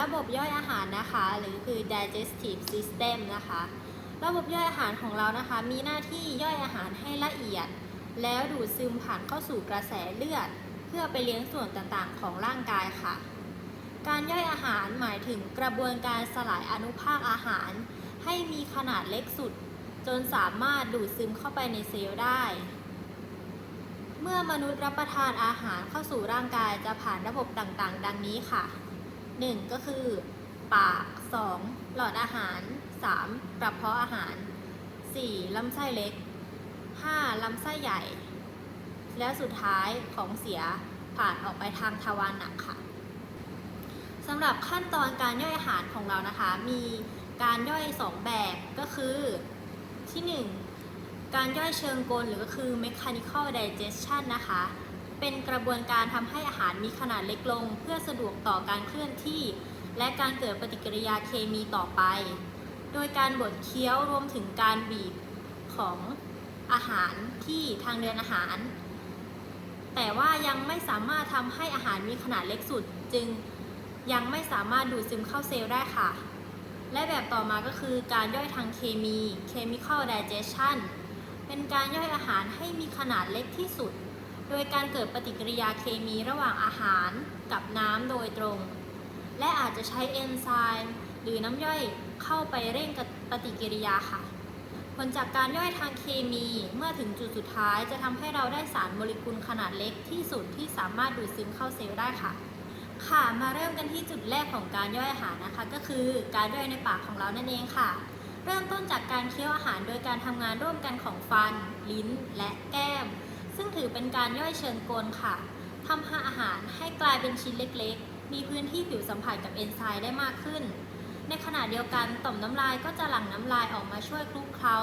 ระบบย่อยอาหารนะคะ หรือคือ digestive system นะคะ ระบบย่อยอาหารของเรานะคะ มีหน้าที่ย่อยอาหารให้ละเอียด แล้วดูดซึมผ่านเข้าสู่กระแสเลือด เพื่อไปเลี้ยงส่วนต่างๆ ของร่างกายค่ะ การย่อยอาหารหมายถึงกระบวนการสลายอนุภาคอาหาร ให้มีขนาดเล็กสุด จนสามารถดูดซึมเข้าไปในเซลล์ได้เมื่อมนุษย์รับประทานอาหารเข้าสู่ร่างกายจะผ่านระบบต่างๆ ดังนี้ค่ะ 1. ก็คือ ปาก 2. หลอดอาหาร 3. กระเพาะอาหาร 4. ลำไส้เล็ก 5. ลำไส้ใหญ่ และสุดท้ายของเสียผ่านออกไปทางทวารหนักค่ะสำหรับขั้นตอนการย่อยอาหารของเรานะคะ มีการย่อย 2 แบบก็คือที่ 1 การย่อยเชิงกลหรือก็คือ mechanical digestion นะคะ เป็นกระบวนการทำให้อาหารมีขนาดเล็กลง เพื่อสะดวกต่อการเคลื่อนที่ และการเกิดปฏิกิริยาเคมีต่อไป โดยการบดเคี้ยวรวมถึงการบีบของอาหารที่ทางเดินอาหาร แต่ว่ายังไม่สามารถทำให้อาหารมีขนาดเล็กสุด จึงยังไม่สามารถดูดซึมเข้าเซลล์ได้ค่ะ และแบบต่อมาก็คือการย่อยทางเคมี chemical digestion เป็นการย่อยอาหารให้มีขนาดเล็กที่สุด โดยการเกิดปฏิกิริยาเคมีระหว่างอาหารกับน้ำโดยตรง และอาจจะใช้เอนไซม์หรือน้ำย่อยเข้าไปเร่งปฏิกิริยาค่ะ ผลจากการย่อยทางเคมีเมื่อถึงจุดสุดท้าย จะทำให้เราได้สารโมเลกุลขนาดเล็กที่สุดที่สามารถดูดซึมเข้าเซลล์ได้ค่ะ ค่ะมาเริ่มกันที่จุดแรกของการย่อยอาหารนะคะ ก็คือการย่อยในปากของเรานั่นเองค่ะ เริ่มต้นจากการเคี้ยวอาหารโดยการทำงานร่วมกันของฟัน ลิ้น และแก้ม ซึ่งถือเป็นการย่อยเชิงกลค่ะทำให้อาหารให้กลายเป็นชิ้นเล็กๆ มีพื้นที่ผิวสัมผัสกับเอนไซม์ได้มากขึ้น ในขณะเดียวกันต่อมน้ำลายก็จะหลั่งน้ำลายออกมาช่วยคลุกเคล้า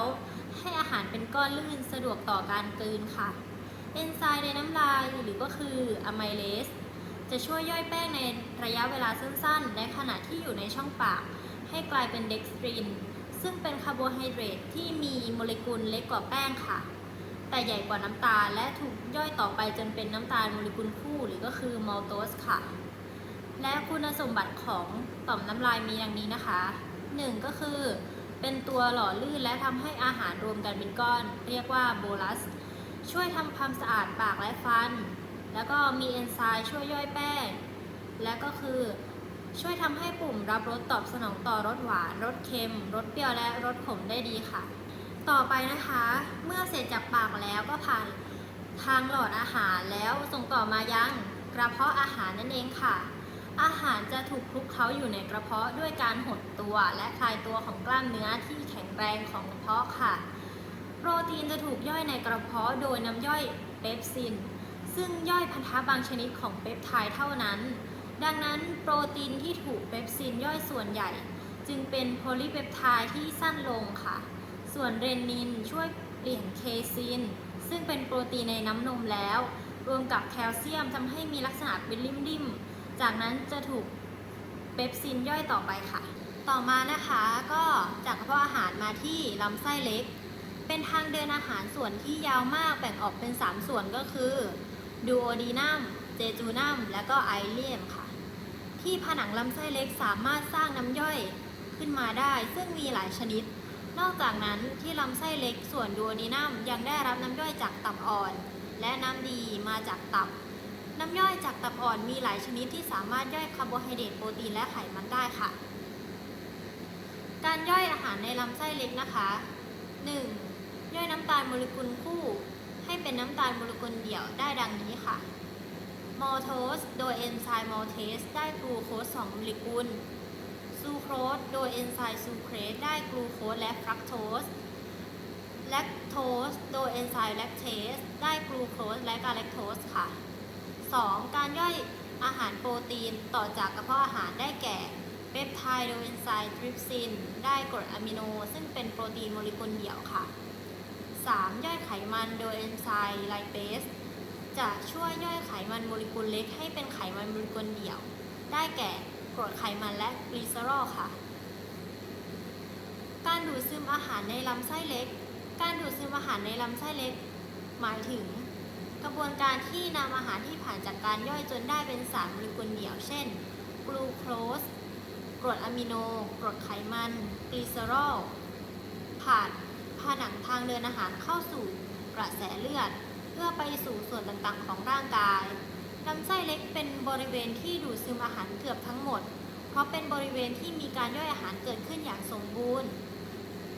ให้อาหารเป็นก้อนลื่นสะดวกต่อการกลืนค่ะ เอนไซม์ในน้ำลายหรือก็คืออะไมเลสจะช่วยย่อยแป้งในระยะเวลาสั้นๆ ในขณะที่อยู่ในช่องปาก ให้กลายเป็นเด็กสตรีนซึ่งเป็นคาร์โบไฮเดรตที่มีโมเลกุลเล็กกว่าแป้งค่ะ แต่ใหญ่กว่าน้ำตาลและถูกย่อยต่อไปจนเป็นน้ำตาลโมเลกุลคู่หรือก็คือมัลโตสค่ะ และคุณสมบัติของต่อมน้ำลายมีดังนี้นะคะ 1 ก็คือเป็นตัวหล่อลื่นและทำให้อาหารรวมกันเป็นก้อน เรียกว่าโบลัส ช่วยทำความสะอาดปากและฟัน แล้วก็มีเอนไซม์ช่วยย่อยแป้ง และก็คือช่วยทำให้ปุ่มรับรสตอบสนองต่อรสหวาน รสเค็ม รสเปรี้ยวและรสขมได้ดีค่ะ ต่อไปนะคะ เมื่อเสร็จจากปากแล้วก็ผ่านทางหลอดอาหารแล้วส่งต่อมายังกระเพาะอาหารนั่นเองค่ะ อาหารจะถูกคลุกเคล้าอยู่ในกระเพาะด้วยการหดตัวและคลายตัวของกล้ามเนื้อที่แข็งแรงของกระเพาะค่ะ โปรตีนจะถูกย่อยในกระเพาะโดยน้ำย่อยเปปซิน ซึ่งย่อยพันธะบางชนิดของเปปไทด์เท่านั้น ดังนั้นโปรตีนที่ถูกเปปซินย่อยส่วนใหญ่ จึงเป็นโพลีเปปไทด์ที่สั้นลงค่ะ ส่วนเรนินช่วยเปลี่ยนเคซิน ซึ่งเป็นโปรตีนในน้ำนมแล้ว รวมกับแคลเซียมทำให้มีลักษณะเป็นริมๆ จากนั้นจะถูกเปปซินย่อยต่อไปค่ะ ต่อมานะคะก็จากกระเพาะอาหารมาที่ลำไส้เล็ก เป็นทางเดินอาหารส่วนที่ยาวมากแบ่งออกเป็น 3 ส่วนก็คือดูโอดีนัมเจจูนัมและก็ไอเลียมค่ะ ที่ผนังลำไส้เล็กสามารถสร้างน้ำย่อยขึ้นมาได้ ซึ่งมีหลายชนิด นอกจากนั้นที่ลำไส้เล็กส่วนดูโอดีนัมยังได้รับน้ำย่อยจากตับอ่อน และน้ำดีมาจากตับ น้ำย่อยจากตับอ่อนมีหลายชนิดที่สามารถย่อยคาร์โบไฮเดรตโปรตีนและไขมันได้ค่ะ การย่อยอาหารในลำไส้เล็กนะคะ 1. ย่อยน้ำตาลโมเลกุลคู่ ให้เป็นน้ำตาลโมเลกุลเดี่ยวได้ดังนี้ค่ะมอลโทสโดยเอนไซม์มอลเทสได้กลูโคส2โมเลกุล ซูโครสโดยเอนไซม์ซูเครสได้กลูโคสและฟรักโตสแลคโตสโดยเอนไซม์แลคเทสได้กลูโคสและกาแลคโตสค่ะ 2. การย่อยอาหารโปรตีนต่อจากกระเพาะอาหารได้แก่เปปไทด์โดยเอนไซม์ทริปซินได้กรดอะมิโน ซึ่งเป็นโปรตีนโมเลกุลเดี่ยวค่ะ 3. ย่อยไขมันโดยเอนไซม์ไลเปสจะช่วยย่อยไขมันโมเลกุลเล็กให้เป็นไขมันโมเลกุลเดี่ยว ได้แก่ กรดไขมันและกลีเซอรอลค่ะ การดูดซึมอาหารในลำไส้เล็ก การดูดซึมอาหารในลำไส้เล็ก หมายถึง กระบวนการที่นำอาหารที่ผ่านจากการย่อยจนได้เป็นสารโมเลกุลเดี่ยว เช่น กลูโคสกรดอะมิโน กรดไขมัน กลีเซอรอล ผ่านผนังทางเดินอาหารเข้าสู่กระแสเลือด เพื่อไปสู่ส่วนต่างๆของร่างกาย ลำไส้เล็กเป็นบริเวณที่ดูดซึมอาหารเกือบทั้งหมด เพราะเป็นบริเวณที่มีการย่อยอาหารเกิดขึ้นอย่างสมบูรณ์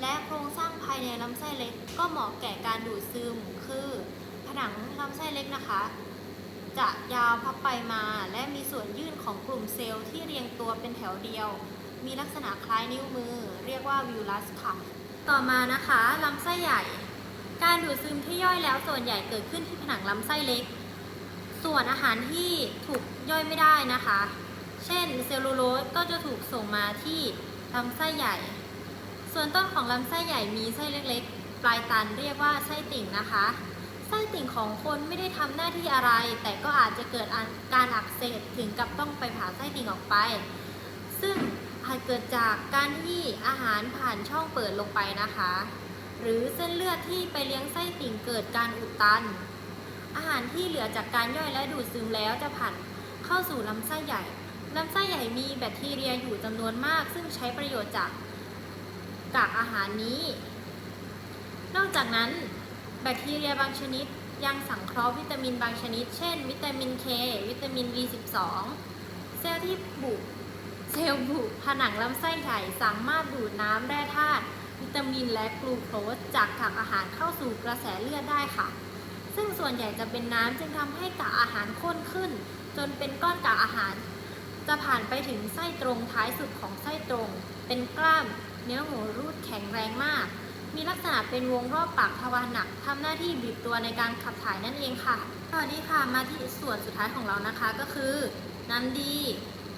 และโครงสร้างภายในลำไส้เล็กก็เหมาะแก่การดูดซึม คือ ผนังลำไส้เล็กนะคะ จะยาวพับไปมาและมีส่วนยื่นของกลุ่มเซลล์ที่เรียงตัวเป็นแถวเดียว มีลักษณะคล้ายนิ้วมือ เรียกว่าวิวลัสค่ะ ต่อมานะคะลำไส้ใหญ่ การดูดซึมที่ย่อยแล้วส่วนใหญ่เกิดขึ้นที่ผนังลำไส้เล็ก ส่วนอาหารที่ถูกย่อยไม่ได้นะคะ เช่นเซลลูโลสก็จะถูกส่งมาที่ลำไส้ใหญ่ ส่วนต้นของลำไส้ใหญ่มีไส้เล็กๆ ปลายตันเรียกว่าไส้ติ่งนะคะ ไส้ติ่งของคนไม่ได้ทำหน้าที่อะไร แต่ก็อาจจะเกิดการอักเสบถึงกับต้องไปผ่าไส้ติ่งออกไป ซึ่งอาจเกิดจากการที่อาหารผ่านช่องเปิดลงไปนะคะ หรือเส้นเลือดที่ไปเลี้ยงไส้ติ่งเกิดการอุดตัน อาหารที่เหลือจากการย่อยและดูดซึมแล้วจะผ่านเข้าสู่ลำไส้ใหญ่ ลำไส้ใหญ่มีแบคทีเรียอยู่จำนวนมาก ซึ่งใช้ประโยชน์จากกากอาหารนี้ นอกจากนั้นแบคทีเรียบางชนิดยังสังเคราะห์วิตามินบางชนิด เช่น วิตามิน K วิตามิน B12 เซลล์ที่บุเซลล์บุผนังลำไส้ใหญ่สามารถดูดน้ำแร่ธาตุวิตามินและกลูโคสจากกากอาหารเข้าสู่กระแสเลือดได้ค่ะ ซึ่งส่วนใหญ่จะเป็นน้ำจึงทำให้กากอาหารข้นขึ้น จนเป็นก้อนกากอาหาร จะผ่านไปถึงไส้ตรงท้ายสุดของไส้ตรง เป็นกล้าม เนื้อหมูรูดแข็งแรงมาก มีลักษณะเป็นวงรอบปากทวารหนักทำหน้าที่บีบตัวในการขับถ่ายนั่นเองค่ะสวัสดีค่ะมาที่ส่วนสุดท้ายของเรานะคะก็คือ น้ำดี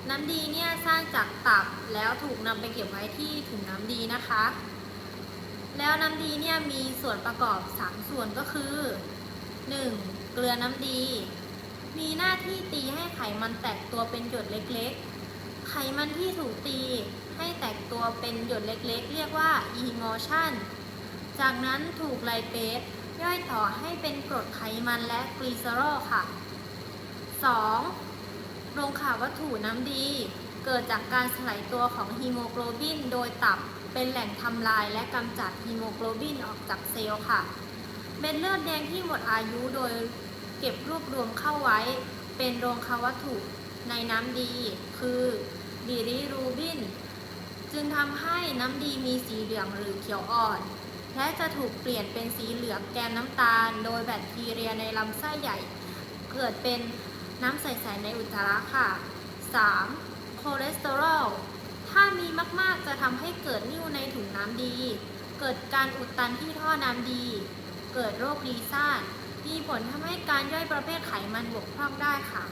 น้ำดีเนี่ยสร้างจากตับแล้วถูกนำไปเก็บไว้ที่ถุงน้ำดีนะคะ แล้วน้ำดีเนี่ยมีส่วนประกอบ 3 ส่วนก็คือ 1. เกลือน้ำดี มีหน้าที่ตีให้ไขมันแตกตัวเป็นหยดเล็กๆ ไขมันที่ถูกตีให้แตกตัวเป็นหยดเล็กๆ เรียกว่า emulsion จากนั้นถูกไลเปสย่อยต่อให้เป็นกรดไขมันและกลีเซอรอลค่ะ 2. โรงข่าววัตถุน้ำดี เกิดจากการสลายตัวของฮีโมโกลบิน โดยตับเป็นแหล่งทำลายและกำจัดฮีโมโกลบินออกจากเซลล์ค่ะ เม็ดเลือดแดงที่หมดอายุโดยเก็บรวบรวมเข้าไว้ เป็นโรงคาวัตถุในน้ำดี คือบิลิรูบิน จึงทำให้น้ำดีมีสีเหลืองหรือเขียวอ่อน และจะถูกเปลี่ยนเป็นสีเหลืองแกนน้ำตาล โดยแบคทีเรียในลำไส้ใหญ่ เกิดเป็นน้ำใสๆในอุจจาระค่ะ 3. คอเลสเตอรอลถ้ามีมากๆจะทำให้เกิดนิ่วในถุงน้ำดี เกิดการอุดตันที่ท่อน้ำดี เกิดโรคดีซ่านมีผลทำให้การย่อยประเภทไขมันบกพร่องได้ค่ะ